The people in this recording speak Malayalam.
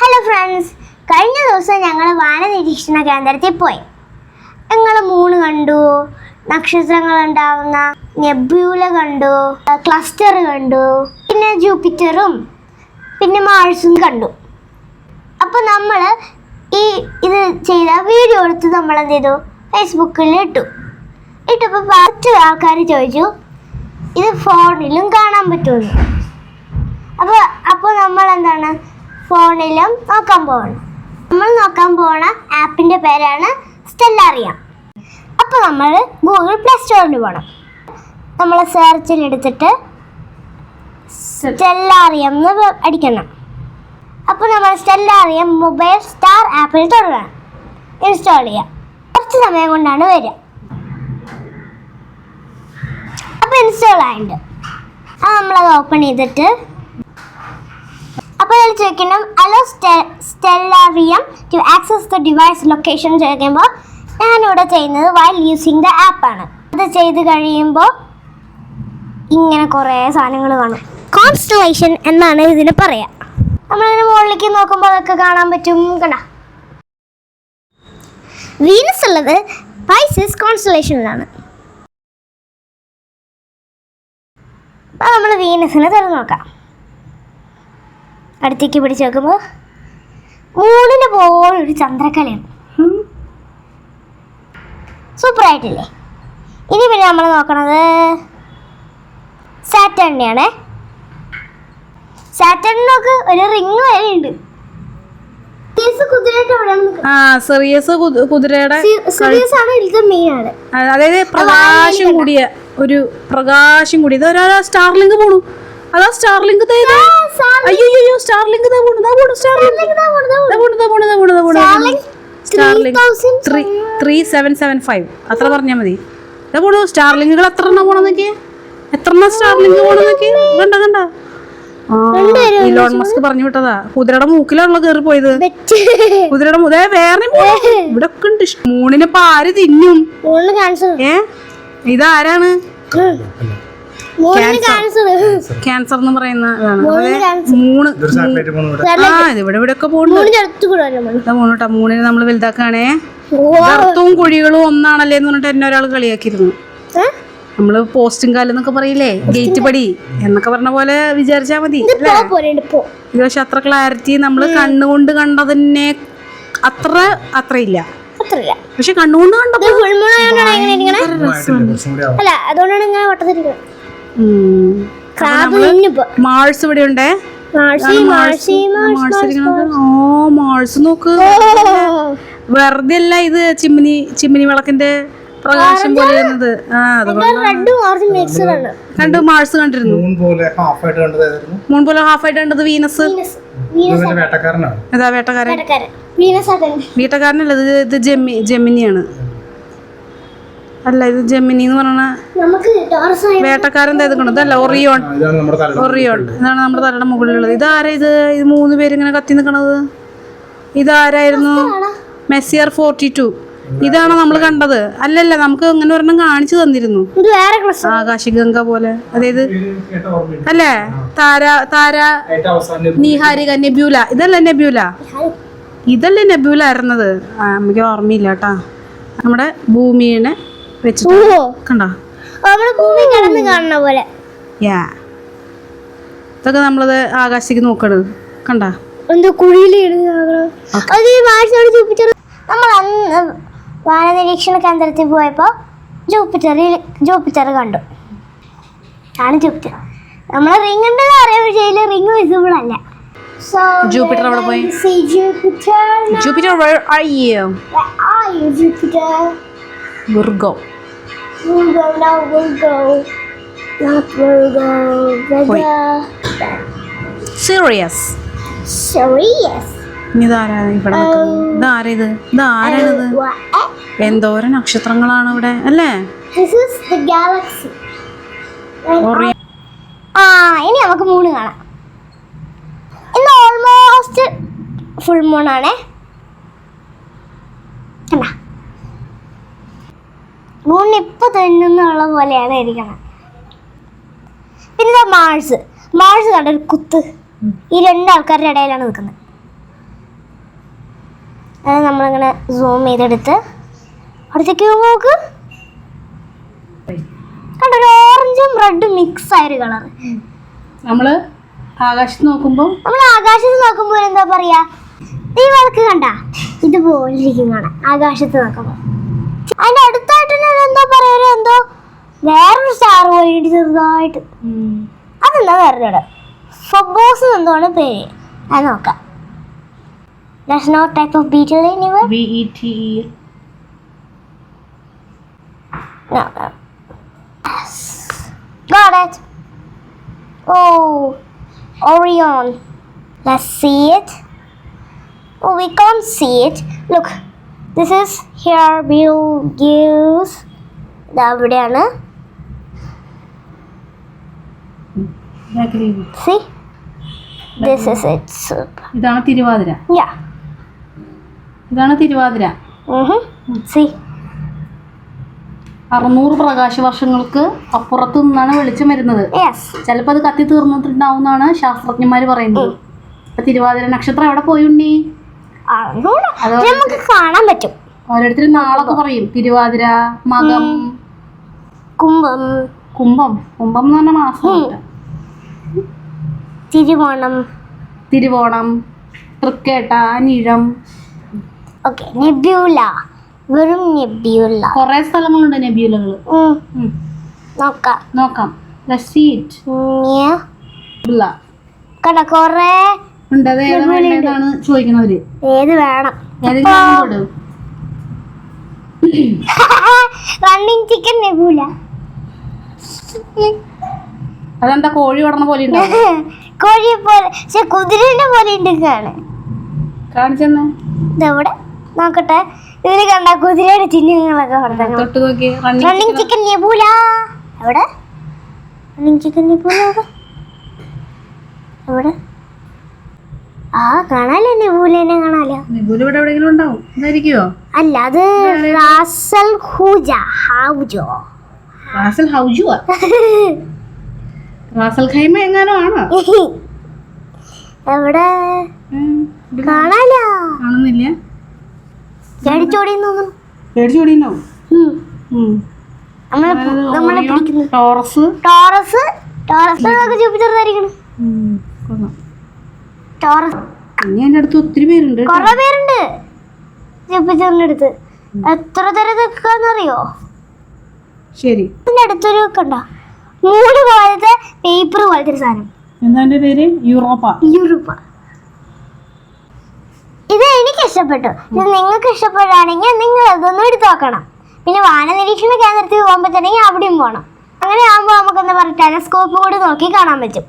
ഹലോ ഫ്രണ്ട്സ് കഴിഞ്ഞ ദിവസം ഞങ്ങൾ വാന നിരീക്ഷണ കേന്ദ്രത്തിൽ പോയി. ഞങ്ങൾ മൂണ് കണ്ടു നക്ഷത്രങ്ങൾ ഉണ്ടാവുന്ന നെബ്യൂല കണ്ടു ക്ലസ്റ്റർ കണ്ടു പിന്നെ ജൂപ്പിറ്ററും പിന്നെ മാഴ്സും കണ്ടു. അപ്പോൾ നമ്മൾ ഈ ഇത് ചെയ്ത വീഡിയോ എടുത്ത് നമ്മൾ എന്ത് ചെയ്തു? ഫേസ്ബുക്കിൽ ഇട്ടു. ഇട്ടപ്പോൾ കുറച്ച് ആൾക്കാർ ചോദിച്ചു ഇത് ഫോണിലും കാണാൻ പറ്റുമെന്ന് അപ്പോൾ അപ്പോൾ നമ്മൾ എന്താണ് ഫോണിലും നോക്കാൻ പോകണം. നമ്മൾ നോക്കാൻ പോണ ആപ്പിന്റെ പേരാണ് സ്റ്റെല്ലാറിയ. അപ്പോൾ നമ്മൾ ഗൂഗിൾ പ്ലേ സ്റ്റോറിൽ പോകണം നമ്മൾ സെർച്ചിൽ എടുത്തിട്ട് സ്റ്റെല്ലാറിയം എന്ന് അടിക്കണം. അപ്പോൾ നമ്മൾ സ്റ്റെല്ലാറിയം മൊബൈൽ സ്റ്റാർ ആപ്പിൽ തുടങ്ങണം ഇൻസ്റ്റാൾ ചെയ്യാം. കുറച്ച് സമയം കൊണ്ടാണ് വരിക. അപ്പോൾ ഇൻസ്റ്റാൾ ആയിട്ടുണ്ട്. അത് നമ്മളത് ഓപ്പൺ ചെയ്തിട്ട് അപ്പോൾ ചോദിക്കണം allow Stellarium to access the device location ചോദിക്കുമ്പോൾ ഞാനിവിടെ ചെയ്യുന്നത് വൈൽ യൂസിങ് ദ ആപ്പാണ് അത് ചെയ്ത് കഴിയുമ്പോൾ ഇങ്ങനെ കുറേ സാധനങ്ങൾ കാണും. കോൺസ്റ്റലേഷൻ എന്നാണ് ഇതിന് പറയുക നമ്മളതിന് മുകളിലേക്ക് നോക്കുമ്പോൾ അതൊക്കെ കാണാൻ പറ്റും കണ്ട? വീനസ് ഉള്ളത് പൈസസ് കോൺസ്റ്റലേഷനിലാണ് അപ്പോൾ നമ്മൾ വീനസിനെ തുറന്ന് നോക്കാം. അടുത്തേക്ക് പിടിച്ച് നോക്കുമ്പോൾ മൂന്നിന് പോലെ ഒരു ചന്ദ്രക്കലയാണ് സൂപ്പറായിട്ടില്ലേ ഇനി പിന്നെ നമ്മൾ നോക്കണത് സാറ്റേണിനെയാണ്. സാറ്റേണിനൊക്കെ ഒരു റിങ് വരെ ഉണ്ട് ആ സെറിയസ് കുതിരയുടെ അതായത് പ്രകാശം കൂടിയ ഒരു പ്രകാശം കൂടിയ ഇത് ഒരാ സ്റ്റാർലിങ്ക് പോണു. അതാ സ്റ്റാർലിങ്ക് അയ്യോ സ്റ്റാർലിങ്ക് ദാ പോണു ദാ പോണു സ്റ്റാർലിങ്ക് ദാ പോണു ദാ പോണു ദാ പോണു ദാ പോണു Starlink Starlink three three seven seven five അത്ര പറഞ്ഞാ മതി. ദാ പോണു സ്റ്റാർലിങ്കുകൾ എത്ര എണ്ണം പോണെന്നൊക്കെ എത്ര എണ്ണം സ്റ്റാർലിങ്ക് പോണെന്നൊക്കെ കണ്ട കണ്ട. ഇലോൺ മസ്ക് പറഞ്ഞു വിട്ടതാ. കുതിരയുടെ മൂക്കിലാണല്ലോ കേറി പോയത്. കുതിരയുടെ മുതേ വേറെ ഇവിടെ ഒക്കെ ഉണ്ട്. മൂണിനെ ഇപ്പൊ ആര് തിന്നും ഏ? ഇതാരാണ്? ക്യാൻസർ എന്ന് പറയുന്ന മൂന്ന് ആ ഇത് ഇവിടെ ഇവിടെ ഒക്കെ പോകുന്നുണ്ട് മൂന്ന് അടുത്ത് കൂടെ വരാൻ മതി ഇതാ പോണു കേട്ടോ മൂണിനെ നമ്മൾ വലുതാക്കാണേ. ഗർത്തവും കുഴികളും ഒന്നാണല്ലേ എന്ന് പറഞ്ഞിട്ട് എന്നെ ഒരാൾ കളിയാക്കിയിരുന്നു. നമ്മൾ പോസ്റ്റും കാലം എന്നൊക്കെ പറയില്ലേ? ഗേറ്റ് പടി എന്നൊക്കെ പറഞ്ഞ പോലെ വിചാരിച്ചാ മതി ഇത് പക്ഷെ അത്ര ക്ലാരിറ്റി നമ്മൾ കണ്ണുകൊണ്ട് കണ്ടതിനെ അത്ര അത്ര ഇല്ല അത്രയില്ല. പക്ഷെ കണ്ണുകൊണ്ട് കണ്ടപ്പോ. അല്ല അതുകൊണ്ടാണ് ഇങ്ങനെ വട്ടത്തിരിക്കുന്നത് മാൾസ് ഇവിടെ ഉണ്ടേ ഓ മാൾസ് നോക്ക്. വെറുതെ അല്ല ഇത് ചിമ്മിനി ചിമ്മിനി വിളക്കിന്റെ പ്രകാശം പോലെ വരുന്നത് ആ അതുകൊണ്ട് കണ്ടു മാൾസ് കണ്ടിരുന്നു. മൂൺ പോലെ ഹാഫ് ആയിട്ട് കണ്ടതായിരുന്നു മൂൺ പോലെ ഹാഫ് ആയിട്ട് കണ്ടത് വീനസ് വേട്ടക്കാരനാണ്. വേട്ടക്കാരൻ? വീട്ടക്കാരനല്ല ഇത് ഇത് ജെമി ജെമിനിയാണ്. അല്ല ഇത് ജെമിനി എന്ന് പറഞ്ഞ നമുക്ക് ടോറസ് ആയി വേട്ടക്കാരൻ ഇതല്ല ഒറിയോൺ ഒറിയോൺ ഇതാണ് നമ്മുടെ തലയുടെ മുകളിലുള്ളത്. ഇതാരാ ഇത്? ഇത് മൂന്ന് പേര് ഇങ്ങനെ കത്തി നിൽക്കണത് ഇതാരായിരുന്നു മെസ്സിയർ ഫോർട്ടി ടു ഇതാണ് നമ്മൾ കണ്ടത്? അല്ലല്ല നമുക്ക് ഇങ്ങനെ ഒരെണ്ണം കാണിച്ചു തന്നിരുന്നു. ഇത് ഗംഗ ക്ലാസ് ആകാശഗംഗ പോലെ. അതായത് അല്ലേ? താര താര നീഹാരി അവസാനം നെബ്യൂല. ഇതല്ല നെബ്യൂല? ഇതല്ലേ നെബ്യൂല ആയിരുന്നത്? ആ, നമുക്ക് ഓർമ്മയില്ല കേട്ടാ. നമ്മുടെ ഭൂമിയെ വെച്ചിട്ട് കണ്ട? നമ്മുടെ ഭൂമി കിടന്ന് കാണുന്ന പോലെ. യാ. ഇതൊക്കെ നമ്മളത് ആകാശത്തേക്ക് നോക്കണത് കണ്ട? എന്തോ മാഴ്ചയോട് ജൂപ്പിറ്റർ നമ്മൾ അന്ന് വാനനിരീക്ഷണ കേന്ദ്രത്തിൽ പോയപ്പോൾ ജൂപ്പിറ്ററിൽ ജൂപ്പിറ്റർ കണ്ടു. ആണ് ജൂപ്പിറ്റർ. നമ്മൾ റിംഗ് ഉണ്ടെന്ന് അറിയാൻ പക്ഷേ റിംഗ് വിസിബിൾ അല്ല. ജൂപ്പിറ്റർ അവിടെ പോയി. Jupiter. Jupiter where are you? Where are you, Jupiter? Virgo We'll go now, we'll go. Not Virgo, Vega. Sirius Sirius. ഇനി ഇതാരാ ഇവിടെ നിൽക്കുന്നത് ഇതാരാ ഇത് ഇതാരാണിത് എന്തോര എന്തോരം നക്ഷത്രങ്ങളാണ് ഇവിടെ അല്ലേ. ആ ഇനി നമുക്ക് മൂണ് കാണാം. ഇന്ന് ഓൾമോസ്റ്റ് ഫുൾ മൂണാണേ അല്ല കണ്ട? മൂണിന് ഇപ്പൊ തെന്നുന്നുള്ള പോലെയാണ് ഇരിക്കണം. പിന്നെ മാഴ്സ് മാഴ്സ് കണ്ട ഒരു കുത്ത്. ഈ രണ്ട് ആൾക്കാരുടെ ഇടയിലാണ് നിൽക്കുന്നത്. അത് നമ്മളിങ്ങനെ സൂം ചെയ്തെടുത്ത് അടുത്തേക്ക് നോക്ക്. കണ്ടോ ഒരു ഓറഞ്ചും റെഡും മിക്സ് ആയൊരു കളർ നമ്മൾ ആകാശത്ത് നോക്കുമ്പോൾ നമ്മൾ ആകാശത്ത് നോക്കുമ്പോൾ എന്താ പറയാ? ഈ വിളക്ക് കണ്ട? ഇതുപോലെ ഇരിക്കുന്നതാണ് ആകാശത്ത് നോക്കുമ്പോൾ അതിന്റെ വേറൊരു സ്റ്റാർ പോയിട്ട് ചെറുതായിട്ട് അതെന്താ വേറെ ഫൊബോസ് എന്താണ് പേര് അത് നോക്കാം There's no type of beetle anywhere. B E T E No, no. Yes. Got it. Oh, Orion. Let's see it. Oh, we can't see it. Look, this is here Betelgeuse. See? This is it. Super. ഇതാണ് തിരുവാതിര Yeah. ഇതാണ് തിരുവാതിര Mm-hmm. See? അറുന്നൂറ് പ്രകാശ വർഷങ്ങൾക്ക് അപ്പുറത്തു നിന്നാണ് വെളിച്ചം വരുന്നത് Yes. ചിലപ്പോൾ അത് കത്തി തീർന്നിട്ടുണ്ടാവുന്നാണ് ശാസ്ത്രജ്ഞന്മാർ പറയുന്നത് അപ്പൊ തിരുവാതിര നക്ഷത്രം എവിടെ പോയി ഉണ്ണി അറിഞ്ഞൂടാ. അത് ഇത് നമുക്ക് കാണാൻ പറ്റും ഓരോരുത്തർ നാളൊക്കെ പറയും തിരുവാതിര മകം കുംഭം കുംഭം കുംഭം എന്ന് പറഞ്ഞ മാസം തിരുവോണം. തിരുവോണം തൃക്കേട്ട അനിഴം. Okay nebula. വെറും നെബ്യൂല. കുറെ സ്ഥലങ്ങളുണ്ട് നെബ്യൂലകൾ നോക്കാം. നോക്കാം. കണ്ട കൊറേ ഉണ്ട്. അത് ഏതാ വേണ്ടതെന്നാണ് ചോദിക്കണവര് ഏത് വേണം? കൊടു റണ്ണിങ് ചിക്കൻ നെബൂല അതെന്താ കോഴി ഓടണ പോലെ ഉണ്ടോ? കോഴി പോലെ പക്ഷെ കുതിരന്റെ പോലെ ഉണ്ട് കാണാൻ. കാണിച്ചെന്ന്? ഇതെവിടെ നോക്കട്ടെ. ഇതിൽ കണ്ട കുതിരയുടെ ചിഹ്നങ്ങളൊക്കെ കൊടുത്തങ്ങൾ തൊട്ട് നോക്കി റണ്ണിങ് ചിക്കൻ നെബൂല എവിടെ? റണ്ണിങ് ചിക്കൻ നെബൂല എവിടെ? ആ കാണാലോ നെബൂലേനെ കാണാലോ. നെബൂല ഇവിടെ എവിടെയെങ്കിലും ഉണ്ടാവും. ഇതായിരിക്കുമോ അല്ല അത് റാസൽ ഹൂജ ഹൗജോ. റാസൽ ഹൗജുവാ? റാസൽ ഖൈമ എങ്ങാനും ആണോ? എവിടെ? കാണാലോ കാണുന്നില്ല. ടോറസ്. ടോറസ്? Taurus Taurus. ഇനി എന്റെ അടുത്ത് ഒത്തിരി പേരുണ്ട് കുറെ പേരുണ്ട്. ജൂപ്പിറ്ററിന്റെ അടുത്ത്. എത്ര തരം നിൽക്കാന്നറിയോ ശരി. അടുത്തൊരു കണ്ട മൂന്ന് പോലത്തെ പേപ്പർ പോലത്തെ ഒരു സാധനം. എന്താ പേര്? യൂറോപ്പ. യൂറോപ്പ. ഇത് എനിക്ക് ഇഷ്ടപ്പെട്ടു. ഇത് നിങ്ങൾക്ക് ഇഷ്ടപ്പെടുകയാണെങ്കിൽ നിങ്ങൾ ഇതൊന്നും എടുത്ത് നോക്കണം പിന്നെ വാന നിരീക്ഷണ കേന്ദ്രത്തിൽ തന്നെ അവിടെയും പോകണം അങ്ങനെ ആകുമ്പോൾ നമുക്കൊന്ന് പറയുക ടെലസ്കോപ്പ് കൂടി നോക്കി കാണാൻ പറ്റും.